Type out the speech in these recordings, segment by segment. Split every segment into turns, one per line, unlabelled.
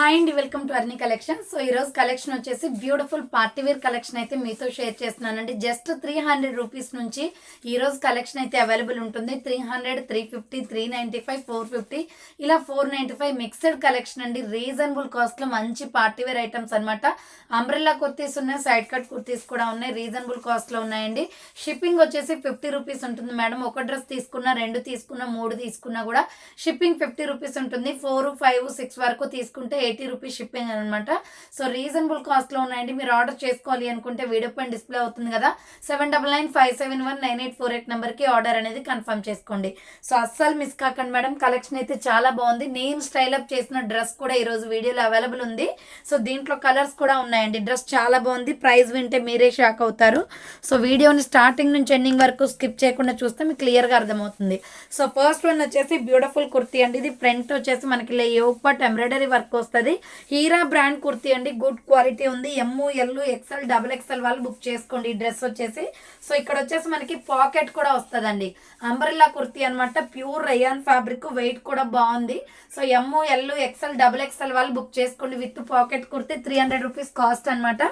Hi అండి welcome to Arni collection so ఈరోజు collection వచ్చేసి బ్యూటిఫుల్ పార్టీ వేర్ కలెక్షన్ అయితే మీతో షేర్ చేస్తున్నానండి. జస్ట్ త్రీ హండ్రెడ్ రూపీస్ నుంచి ఈరోజు కలెక్షన్ అయితే అవైలబుల్ ఉంటుంది. Three hundred three fifty three ninety five four fifty ఇలా four ninety five mixed collection అండి రీజనబుల్ కాస్ట్లో మంచి పార్టీ వేర్ ఐటమ్స్ అనమాట అంబ్రెల్లా కుర్తీస్ ఉన్నాయి సైడ్ కట్ కుర్తీస్ కూడా ఉన్నాయి. రీజనబుల్ కాస్ట్లో ఉన్నాయండి. షిప్పింగ్ వచ్చేసి ఫిఫ్టీ రూపీస్ ఉంటుంది మేడం ఒక డ్రెస్ తీసుకున్నా రెండు తీసుకున్నా మూడు తీసుకున్నా కూడా షిప్పింగ్ ఫిఫ్టీ రూపీస్ ఉంటుంది. ఫోర్ ఫైవ్ సిక్స్ వరకు తీసుకుంటే ఎయిటీ రూపీస్ షిప్పింగ్ అనమాట సో రీజనబుల్ కాస్ట్లో ఉన్నాయండి. మీరు ఆర్డర్ చేసుకోవాలి అనుకుంటే వీడియో పైన డిస్ప్లే అవుతుంది కదా. Seven double nine five seven one nine eight four eight నెంబర్కి ఆర్డర్ అనేది కన్ఫర్మ్ చేసుకోండి. సో అస్సలు మిస్ కాకండి మేడం. కలెక్షన్ అయితే చాలా బాగుంది. నేను స్టైల్ అప్ చేసిన డ్రెస్ కూడా ఈరోజు వీడియోలో అవైలబుల్ ఉంది. సో దీంట్లో కలర్స్ కూడా ఉన్నాయండి. డ్రెస్ చాలా బాగుంది. ప్రైస్ వింటే మీరే షాక్ అవుతారు. సో వీడియోని స్టార్టింగ్ నుంచి ఎండింగ్ వరకు స్కిప్ చేయకుండా చూస్తే మీకు క్లియర్గా అర్థమవుతుంది. సో ఫస్ట్ వన్ వచ్చేసి బ్యూటిఫుల్ కుర్తీ అండి. ఇది ఫ్రంట్ వచ్చేసి మనకి యోగ్ పట్ ఎంబ్రాయిడరీ వర్క్ వస్తుంది. హీరా బ్రాండ్ కుర్తీ అండి. గుడ్ క్వాలిటీ ఉంది. M L XL double XL వాళ్ళు బుక్ చేసుకోండి. ఈ డ్రెస్ వచ్చేసి. సో ఇక్కడ వచ్చేసి మనకి పాకెట్ కూడా వస్తుందండి. అంబ్రెల్లా కుర్తీ అనమాట ప్యూర్ రయాన్ ఫ్యాబ్రిక్. వెయిట్ కూడా బాగుంది. So M L XL double XL వాళ్ళు బుక్ చేసుకోండి. With pocket kurti three hundred rupees cost అనమాట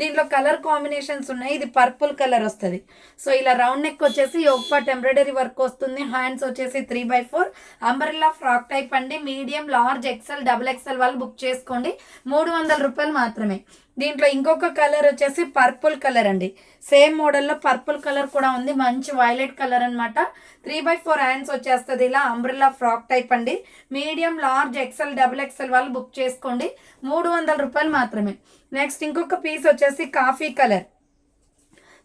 దీంట్లో కలర్ కాంబినేషన్స్ ఉన్నాయి. ఇది పర్పుల్ కలర్ వస్తుంది. సో ఇలా రౌండ్ నెక్ వచ్చేసి పార్ట్ ఎంబ్రాయిడరీ వర్క్ వస్తుంది. హ్యాండ్స్ వచ్చేసి three by four. Umbrella frock type అండి. Medium large XL double XL వాళ్ళు బుక్ చేసుకోండి. మూడు వందల రూపాయలు మాత్రమే. దీంట్లో ఇంకొక కలర్ వచ్చేసి పర్పుల్ కలర్ అండి. సేమ్ మోడల్లో పర్పుల్ కలర్ కూడా ఉంది. మంచి వైలెట్ కలర్ అనమాట త్రీ బై ఫోర్ హ్యాండ్స్ వచ్చేస్తుంది ఇలా అంబ్రిల్లా ఫ్రాక్ టైప్ అండి. Medium large XL double XL వాళ్ళు బుక్ చేసుకోండి. మూడు వందల రూపాయలు మాత్రమే. నెక్స్ట్ ఇంకొక పీస్ వచ్చేసి కాఫీ కలర్.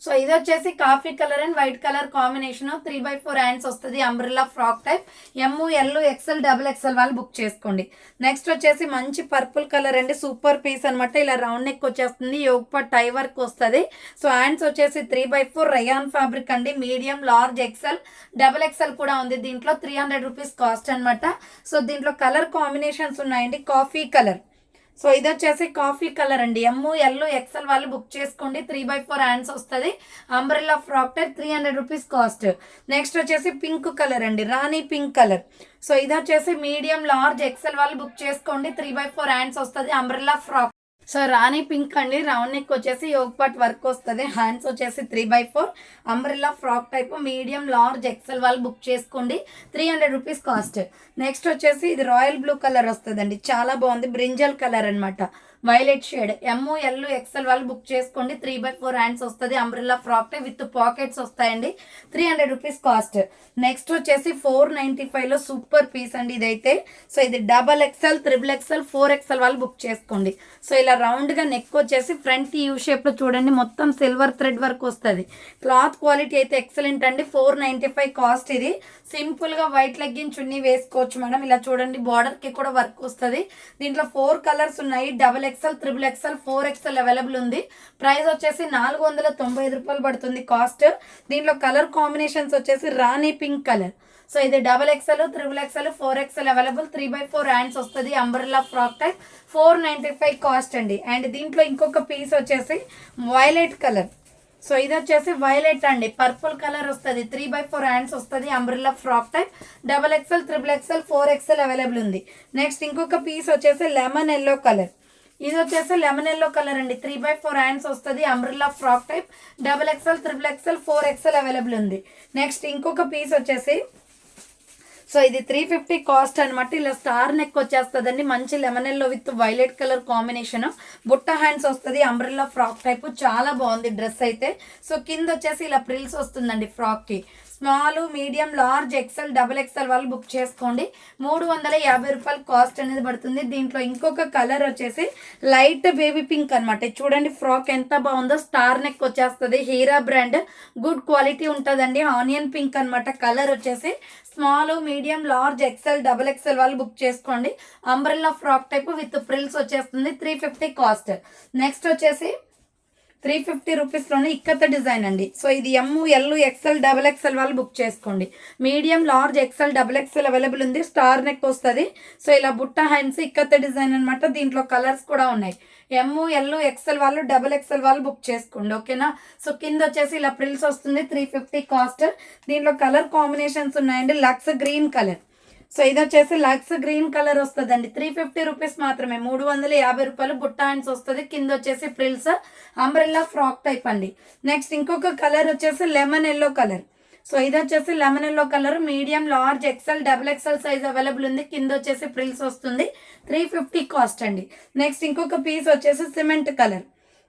సో ఇది వచ్చేసి coffee colour and white colour combination three by four hands వస్తుంది umbrella frock type. M L XL double XL వాళ్ళు బుక్ చేసుకోండి. నెక్స్ట్ వచ్చేసి మంచి పర్పుల్ కలర్ అండి సూపర్ పీస్ అనమాట ఇలా రౌండ్ నెక్ వచ్చేస్తుంది యోగప టై వర్క్ వస్తుంది. సో హ్యాండ్స్ వచ్చేసి three by four rayon fabric అండి medium large XL double XL కూడా ఉంది దీంట్లో. త్రీ హండ్రెడ్ రూపీస్ కాస్ట్ అనమాట సో దీంట్లో కలర్ కాంబినేషన్స్ ఉన్నాయండి కాఫీ కలర్. సో ఇది వచ్చేసి కాఫీ కలర్ అండి. ఎమ్ము ఎల్ ఎక్సెల్ వాళ్ళు బుక్ చేసుకోండి. త్రీ బై ఫోర్ హ్యాండ్స్ వస్తుంది. Umbrella frock type three hundred rupees cost next వచ్చేసి పింక్ కలర్ అండి. Rani pink colour. సో ఇది వచ్చేసి మీడియం లార్జ్ ఎక్సెల్ వాళ్ళు బుక్ చేసుకోండి. త్రీ బై ఫోర్ హ్యాండ్స్ వస్తుంది. Umbrella frock so rani pink అండి. Round neck వచ్చేసి యోగ్ పార్ట్ వర్క్ వస్తుంది. హ్యాండ్స్ వచ్చేసి three by four umbrella frock type medium large XL వాళ్ళు బుక్ చేసుకోండి. Three hundred rupees cost next వచ్చేసి ఇది రాయల్ బ్లూ కలర్ వస్తుందండి. చాలా బాగుంది. బ్రింజల్ కలర్ అనమాట violet shade. M L XL వాళ్ళు బుక్ చేసుకోండి. త్రీ బై ఫోర్ హ్యాండ్స్ వస్తుంది. అంబ్రెల్లా ఫ్రాక్ విత్ పాకెట్స్ వస్తాయండి. Three hundred rupees cost. Next వచ్చేసి ఫోర్ నైంటీ ఫైవ్లో సూపర్ పీస్ అండి ఇదైతే. సో ఇది double XL triple XL four XL వాళ్ళు బుక్ చేసుకోండి. సో ఇలా రౌండ్గా నెక్ వచ్చేసి ఫ్రంట్ యూ షేప్లో చూడండి. మొత్తం సిల్వర్ థ్రెడ్ వర్క్ వస్తుంది. క్లాత్ క్వాలిటీ అయితే ఎక్సలెంట్ అండి. ఫోర్ నైంటీ ఫైవ్ కాస్ట్ ఇది. సింపుల్గా వైట్ లెగ్గిన్ చున్నీ వేసుకోవచ్చు మేడం. ఇలా చూడండి బార్డర్కి కూడా వర్క్ వస్తుంది. దీంట్లో ఫోర్ కలర్స్ ఉన్నాయి. Double XL triple XL four XL available ఉంది. ప్రైస్ వచ్చేసి నాలుగు వందల తొంభై ఐదు రూపాయలు పడుతుంది కాస్ట్ దీంట్లో కలర్ కాంబినేషన్స్ వచ్చేసి రాణి పింక్ కలర్ సో ఇది double XL triple XL four XL available three by four hands వస్తుంది. Umbrella frock type four ninety five cost అండి. అండ్ దీంట్లో ఇంకొక పీస్ వచ్చేసి వైలెట్ కలర్ సో ఇది వచ్చేసి వైలెట్ అండి. పర్పుల్ కలర్ వస్తుంది. త్రీ బై ఫోర్ హ్యాండ్స్ వస్తుంది. Umbrella frock type double XL triple XL four XL available ఉంది. నెక్స్ట్ ఇంకొక పీస్ వచ్చేసి లెమన్ ఎల్లో కలర్ ఇది వచ్చేసి లెమన్ ఎల్లో కలర్ అండి. త్రీ బై ఫోర్ హ్యాండ్స్ వస్తుంది. Umbrella frock type double XL triple XL four XL available ఉంది. Next ఇంకొక piece వచ్చేసి సో ఇది త్రీ ఫిఫ్టీ కాస్ట్ అనమాట ఇలా స్టార్ నెక్ వచ్చేస్తుందండి. మంచి lemon yellow with violet colour combination బుట్ట హ్యాండ్స్ వస్తుంది. అంబ్రెల్లా ఫ్రాక్ టైప్ చాలా బాగుంది డ్రెస్ అయితే. సో కింద వచ్చేసి ఇలా ప్రిల్స్ వస్తుందండి ఫ్రాక్కి small medium large XL double XL వాళ్ళు బుక్ చేసుకోండి. మూడు వందల యాభై రూపాయలు కాస్ట్ అనేది పడుతుంది. దీంట్లో ఇంకొక కలర్ వచ్చేసి లైట్ బేబీ పింక్ అనమాట చూడండి ఫ్రాక్ ఎంత బాగుందో. స్టార్ నెక్ వచ్చేస్తుంది. హీరా బ్రాండ్. గుడ్ క్వాలిటీ ఉంటుందండి. ఆనియన్ పింక్ అనమాట కలర్ వచ్చేసి small medium large XL double XL వాళ్ళు బుక్ చేసుకోండి. Umbrella frock type with frills వచ్చేస్తుంది. Three fifty cost. నెక్స్ట్ వచ్చేసి త్రీ ఫిఫ్టీ రూపీస్లోనే ఇక్కత్త డిజైన్ అండి. సో ఇది M L XL double XL వాళ్ళు బుక్ చేసుకోండి. Medium large XL double XL available ఉంది. స్టార్ నెక్ వస్తుంది. సో ఇలా బుట్ట హ్యాండ్స్ ఇక్కత్త డిజైన్ అనమాట దీంట్లో కలర్స్ కూడా ఉన్నాయి. ఎమ్ ఎల్ ఎక్సెల్ వాళ్ళు డబల్ ఎక్సెల్ వాళ్ళు బుక్ చేసుకోండి. ఓకేనా సో కింద వచ్చేసి ఇలా ప్రిల్స్ వస్తుంది. త్రీ ఫిఫ్టీ కాస్ట్ దీంట్లో కలర్ కాంబినేషన్స్ ఉన్నాయండి. లక్స్ గ్రీన్ కలర్ సో ఇది వచ్చేసి లక్స్ గ్రీన్ కలర్ వస్తుందండి. త్రీ ఫిఫ్టీ రూపీస్ మాత్రమే. మూడు వందల యాభై రూపాయలు బుట్ట హ్యాండ్స్ వస్తుంది. కింద వచ్చేసి ప్రిల్స్ అంబ్రెల్లా ఫ్రాక్ టైప్ అండి. నెక్స్ట్ ఇంకొక కలర్ వచ్చేసి లెమన్ ఎల్లో కలర్. సో ఇది వచ్చేసి lemon yellow colour. Medium large XL double XL size available ఉంది. కింద వచ్చేసి ప్రిల్స్ వస్తుంది. త్రీ ఫిఫ్టీ కాస్ట్ అండి. నెక్స్ట్ ఇంకొక పీస్ వచ్చేసి సిమెంట్ కలర్.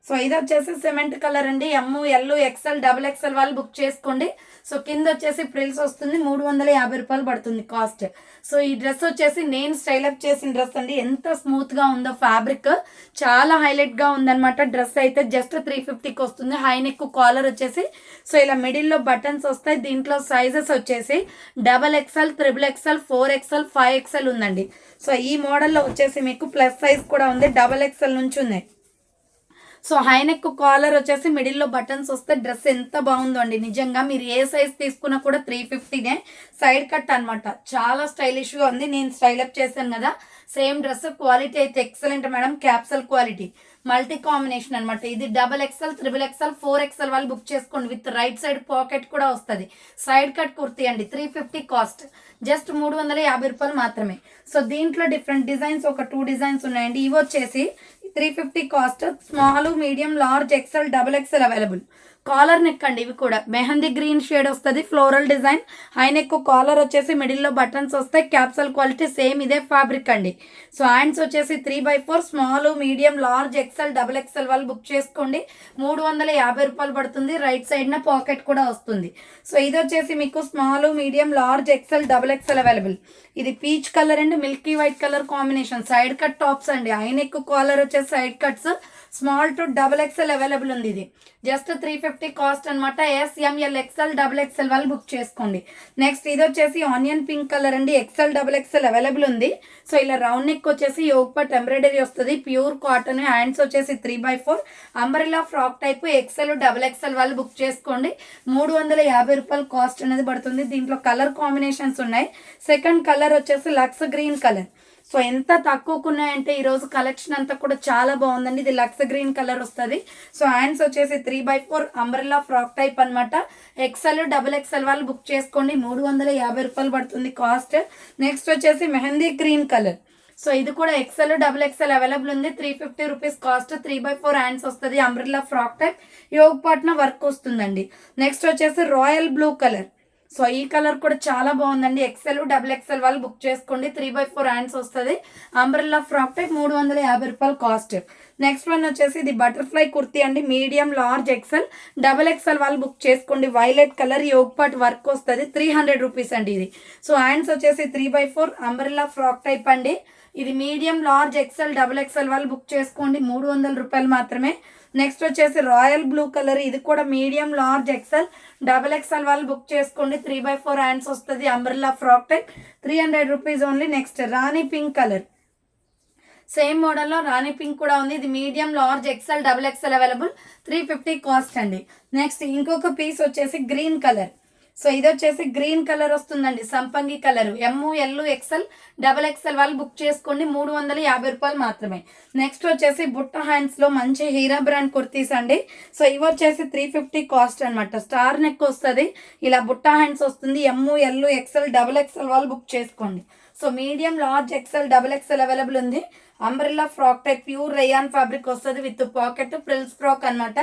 సో ఇది వచ్చేసి సిమెంట్ కలర్ అండి. M L XL double XL వాళ్ళు బుక్ చేసుకోండి. సో కింద వచ్చేసి ప్రిల్స్ వస్తుంది. మూడు వందల యాభై రూపాయలు పడుతుంది కాస్ట్ సో ఈ డ్రెస్ వచ్చేసి నేను స్టైల్ అప్ చేసిన డ్రెస్ అండి. ఎంత స్మూత్గా ఉందో ఫ్యాబ్రిక్ చాలా హైలైట్గా ఉందనమాట ఉందన్నమాట డ్రెస్ అయితే. జస్ట్ త్రీ ఫిఫ్టీకి వస్తుంది. హై నెక్ కాలర్ వచ్చేసి. సో ఇలా మిడిల్లో బటన్స్ వస్తాయి. దీంట్లో సైజెస్ వచ్చేసి double XL triple XL four XL five XL ఉందండి. సో ఈ మోడల్లో వచ్చేసి మీకు ప్లస్ సైజ్ కూడా ఉంది. డబల్ ఎక్స్ఎల్ నుంచి ఉన్నాయి సో హై నెక్ కాలర్ వచ్చేసి మిడిల్లో బటన్స్ వస్తే డ్రెస్ ఎంత బాగుందో అండి నిజంగా మీరు ఏ సైజ్ తీసుకున్నా కూడా త్రీ ఫిఫ్టీనే సైడ్ కట్ అనమాట చాలా స్టైలిష్గా ఉంది. నేను స్టైల్ అప్ చేశాను కదా. సేమ్ డ్రెస్ క్వాలిటీ అయితే excellent madam capsule quality multi combination అనమాట ఇది double XL triple XL four XL వాళ్ళు బుక్ చేసుకోండి. విత్ రైట్ సైడ్ పాకెట్ కూడా వస్తుంది. సైడ్ కట్ కుర్తీ అండి. త్రీ ఫిఫ్టీ కాస్ట్ జస్ట్ మూడు వందల యాభై రూపాయలు మాత్రమే. సో దీంట్లో డిఫరెంట్ డిజైన్స్ ఒక టూ డిజైన్స్ ఉన్నాయండి. ఇవి వచ్చేసి three fifty cost small medium large XL double XL available. Collar neck అండి ఇవి కూడా. మెహందీ గ్రీన్ షేడ్ వస్తుంది floral design. High neck collar వచ్చేసి మిడిల్లో బటన్స్ వస్తాయి క్యాప్సల్ క్వాలిటీ సేమ్ ఇదే ఫ్యాబ్రిక్ అండి. సో హ్యాండ్స్ వచ్చేసి three by four small medium large XL double XL వాళ్ళు బుక్ చేసుకోండి. మూడు వందల యాభై రూపాయలు పడుతుంది రైట్ సైడ్న పాకెట్ కూడా వస్తుంది. సో ఇది వచ్చేసి మీకు small medium large XL double XL available. ఇది peach colour and milky white colour combination. Side cut tops అండి. హై నెక్ కాలర్ వచ్చేసి side cuts. Small to double XL available ఉంది ఇది. జస్ట్ త్రీ ఫిఫ్టీ కాస్ట్ అనమాట S M L XL double XL వాళ్ళు book చేసుకోండి. Next ఇది వచ్చేసి onion pink colour అండి. ఎక్సెల్ డబుల్ ఎక్సెల్ అవైలబుల్ ఉంది. సో ఇలా రౌండ్ నెక్ వచ్చేసి యోగ్ పట్ ఎంబ్రాయిడరీ వస్తుంది. ప్యూర్ కాటన్ హ్యాండ్స్ వచ్చేసి three by four. Umbrella frock type XL double XL వాళ్ళు బుక్ చేసుకోండి. మూడు వందల యాభై రూపాయలు కాస్ట్ అనేది పడుతుంది. దీంట్లో కలర్ కాంబినేషన్స్ ఉన్నాయి. సెకండ్ కలర్ వచ్చేసి లక్స్ గ్రీన్ కలర్. సో ఎంత తక్కువకు ఉన్నాయంటే ఈరోజు కలెక్షన్ అంతా కూడా చాలా బాగుందండి. ఇది లక్స్ గ్రీన్ కలర్ వస్తుంది. సో హ్యాండ్స్ వచ్చేసి three by four umbrella frock type అనమాట ఎక్సెల్ డబుల్ ఎక్సెల్ వాళ్ళు బుక్ చేసుకోండి. మూడు వందల యాభై రూపాయలు పడుతుంది కాస్ట్ నెక్స్ట్ వచ్చేసి మెహందీ గ్రీన్ కలర్ సో ఇది కూడా ఎక్సెల్ డబుల్ ఎక్సెల్ అవైలబుల్ ఉంది. Three fifty rupees cost three by four hands వస్తుంది umbrella frock type yoke pattern work వస్తుందండి. నెక్స్ట్ వచ్చేసి రాయల్ బ్లూ కలర్ సో ఈ కలర్ కూడా చాలా బాగుందండి. ఎక్సెల్ డబుల్ ఎక్సెల్ వాళ్ళు బుక్ చేసుకోండి. త్రీ బై ఫోర్ హ్యాండ్స్ వస్తుంది. అంబ్రెల్లా ఫ్రాక్ టైప్ మూడు వందల యాభై రూపాయలు కాస్ట్ నెక్స్ట్ వన్ వచ్చేసి ఇది బటర్ఫ్లై కుర్తీ అండి. Medium large XL double XL వాళ్ళు బుక్ చేసుకోండి. వైలెట్ కలర్ యోగ్ వర్క్ వస్తుంది. త్రీ హండ్రెడ్ రూపీస్ అండి ఇది. సో హ్యాండ్స్ వచ్చేసి three by four umbrella frock type అండి. ఇది medium large XL double XL వాళ్ళు బుక్ చేసుకోండి. మూడు వందల రూపాయలు మాత్రమే. నెక్స్ట్ వచ్చేసి రాయల్ బ్లూ కలర్ ఇది కూడా medium large XL double XL వాళ్ళు బుక్ చేసుకోండి. త్రీ బై ఫోర్ హ్యాండ్స్ వస్తుంది. Umbrella frock type three hundred rupees only next rani pink colour same మోడల్లో రాణి పింక్ కూడా ఉంది. ఇది medium large XL double XL available three fifty cost అండి. Next ఇంకొక piece వచ్చేసి గ్రీన్ కలర్ సో ఇది వచ్చేసి గ్రీన్ కలర్ వస్తుందండి. సంపంగి colour. M L XL double XL వాళ్ళు బుక్ చేసుకోండి. మూడు వందల యాభై రూపాయలు మాత్రమే. నెక్స్ట్ వచ్చేసి బుట్ట హ్యాండ్స్లో మంచి హీరా బ్రాండ్ కుర్తీస్ అండి. సో ఇవి వచ్చేసి త్రీ ఫిఫ్టీ కాస్ట్ అనమాట స్టార్ నెక్ వస్తుంది. ఇలా బుట్ట హ్యాండ్స్ వస్తుంది. M L XL double XL వాళ్ళు బుక్ చేసుకోండి. So medium large XL double XL available ఉంది. Umbrella frock type pure rayon fabric వస్తుంది విత్ పాకెట్ ఫ్రిల్స్ ఫ్రాక్ అనమాట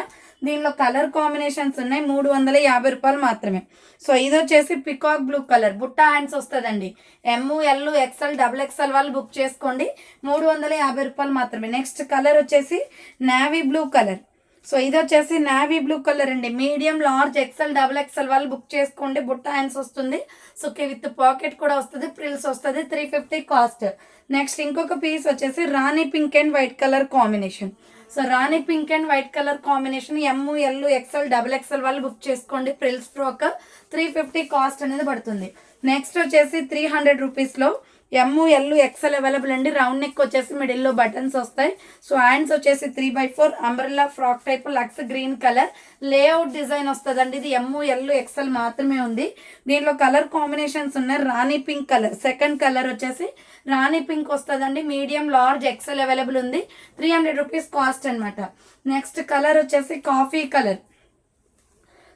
దీనిలో కలర్ కాంబినేషన్స్ ఉన్నాయి మూడు వందల యాభై రూపాయలు మాత్రమే. సో ఇది వచ్చేసి పికాక్ బ్లూ కలర్. బుట్టా హ్యాండ్స్ వస్తుందండి. M L XL double XL వాళ్ళు బుక్ చేసుకోండి. మూడు వందల యాభై రూపాయలు మాత్రమే. నెక్స్ట్ కలర్ వచ్చేసి నావీ బ్లూ కలర్. సో ఇది వచ్చేసి నావీ బ్లూ కలర్ అండి. Medium large XL double XL వాళ్ళు బుక్ చేసుకోండి. బుట్ట హ్యాండ్స్ వస్తుంది. సో విత్ పాకెట్ కూడా వస్తుంది. ప్రిల్స్ వస్తుంది. త్రీ ఫిఫ్టీ కాస్ట్ నెక్స్ట్ ఇంకొక పీస్ వచ్చేసి rani pink and white colour combination so rani pink and white colour combination M L XL double XL వాళ్ళు బుక్ చేసుకోండి. Frills frock three fifty cost అనేది పడుతుంది. Next వచ్చేసి three hundred రూపీస్లో M L XL available అండి. Round neck వచ్చేసి మిడిల్లో buttons వస్తాయి. సో హ్యాండ్స్ వచ్చేసి three by four umbrella frock type Lux green colour layout design వస్తుందండి. ఇది ఎమ్ ఎల్ ఎక్సెల్ మాత్రమే ఉంది. దీంట్లో కలర్ కాంబినేషన్స్ ఉన్నాయి. Rani pink colour second colour వచ్చేసి రాణి పింక్ వస్తుందండి. మీడియం లార్జ్ ఎక్సెల్ అవైలబుల్ ఉంది. త్రీ హండ్రెడ్ రూపీస్ కాస్ట్ అనమాట నెక్స్ట్ కలర్ వచ్చేసి కాఫీ కలర్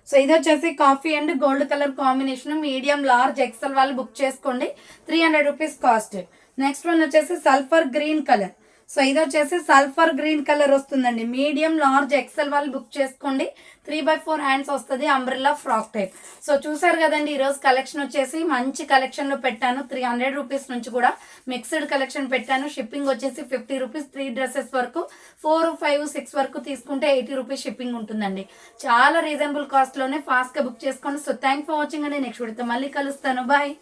సో ఇది వచ్చేసి coffee and gold colour combination medium large XL వాళ్ళు బుక్ చేసుకోండి. Three hundred rupees cost. Next one వచ్చేసి సల్ఫర్ గ్రీన్ కలర్. సో ఇది వచ్చేసి సల్ఫర్ గ్రీన్ కలర్ వస్తుందండి. మీడియం లార్జ్ ఎక్సెల్ వాళ్ళు బుక్ చేసుకోండి. త్రీ బై ఫోర్ హ్యాండ్స్ వస్తుంది అంబ్రెల్లా ఫ్రాక్ టైప్. సో చూసారు కదండి ఈరోజు కలెక్షన్ వచ్చేసి మంచి కలెక్షన్లో పెట్టాను. త్రీ హండ్రెడ్ రూపీస్ నుంచి కూడా మిక్స్డ్ కలెక్షన్ పెట్టాను. షిప్పింగ్ వచ్చేసి ఫిఫ్టీ రూపీస్ త్రీ డ్రెస్సెస్ వరకు ఫోర్ ఫైవ్ సిక్స్ వరకు తీసుకుంటే ఎయిటీ రూపీస్ షిప్పింగ్ ఉంటుందండి. చాలా రీజనబుల్ కాస్ట్లోనే ఫాస్ట్గా బుక్ చేసుకోండి. సో థ్యాంక్ ఫర్ వాచింగ్ అండి. నెక్స్ట్ వీడితో మళ్ళీ కలుస్తాను. బాయ్.